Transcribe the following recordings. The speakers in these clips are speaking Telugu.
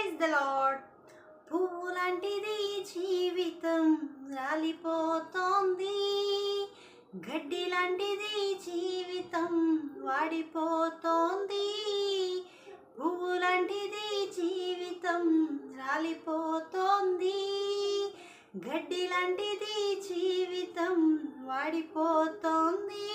ప్రైజ్ ద లాడ్ పువ్వు లాంటిది జీవితం రాలిపోతోంది. గడ్డి లాంటిది జీవితం వాడిపోతోంది. పువ్వు లాంటిది జీవితం రాలిపోతోంది. గడ్డి లాంటిది జీవితం వాడిపోతోంది.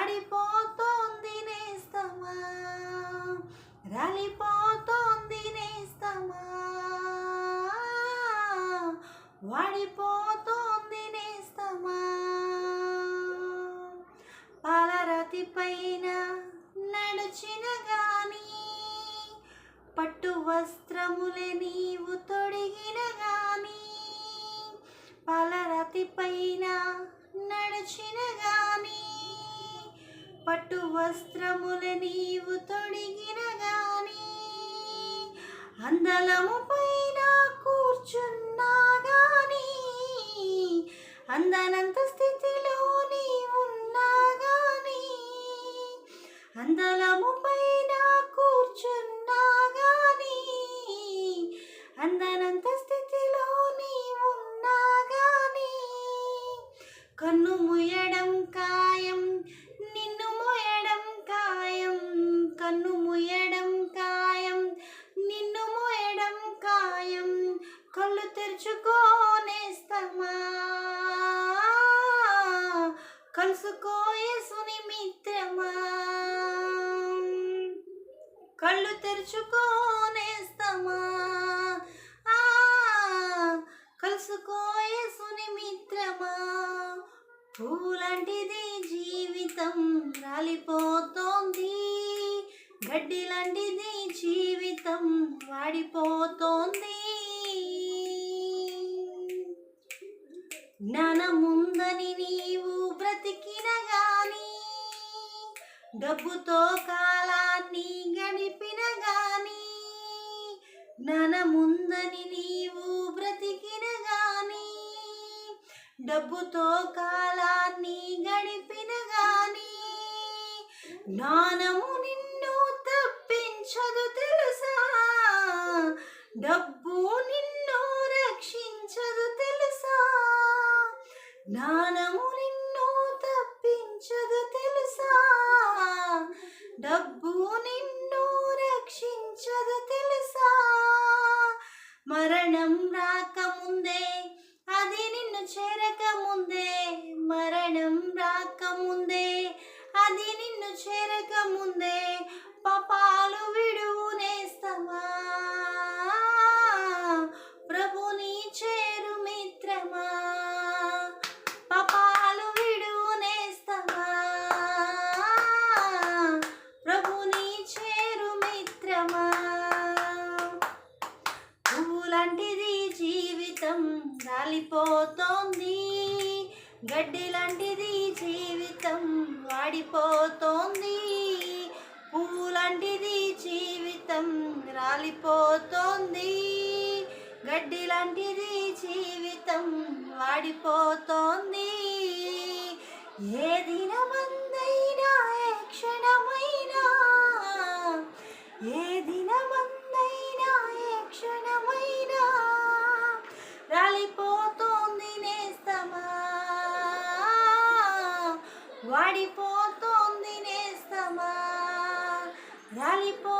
వాడిపోతోంది నేస్తమా? రాలిపోతోంది నేస్తమా? వాడిపోతోంది నేస్తమా? పాలరాతి పైన నడిచిన గాని పట్టు వస్త్రములే నీవు తొడిగిన గాని పాలరాతి పైన నడిచిన పట్టు వస్త్రముల నీవు తొడిగిన గాని అందలము పైన కూర్చున్నా గాని అందనంత స్థితిలో నీవున్నా గాని అందలము పైన కూర్చున్నా కళ్ళు తెరుచుకోనేస్తమా కలుసుకో యేసుని మిత్రమా? కళ్ళు తెరుచుకోనేస్తమా ఆ, కలుసుకో యేసుని మిత్రమా? పూలాంటిది జీవితం రాలిపోతోంది. గడ్డి లాంటిది జీవితం వాడిపోతోంది. జ్ఞానముందని నీవు బ్రతికిన గాని డబ్బుతో కాలాన్ని గడిపిన గాని జ్ఞానముందని నీవు బ్రతికిన గాని డబ్బుతో కాలాన్ని గడిపిన గాని జ్ఞానము నిన్ను తప్పించదు తెలుసా? డబ్బు ముందే అది నిన్ను చేరకముందే పాపాలు విడువు నేస్తమా ప్రభుని చేరు మిత్రమా? పాపాలు విడువు నేస్తమా ప్రభుని చేరు మిత్రమా? పువ్వులాంటిది జీవితం రాలిపోతోంది గడ్డిలాంటి రాలిపోతోంది. పూలాంటిది జీవితం రాలిపోతోంది. గడ్డి లాంటిది జీవితం వాడిపోతోంది. ఏ దినమందైనా ఏ క్షణమైనా ఏ దినమందైనా ఏ క్షణమైనా రాలిపోతోంది నేస్తమా. వాడిపో నేస్తమా రాలిపో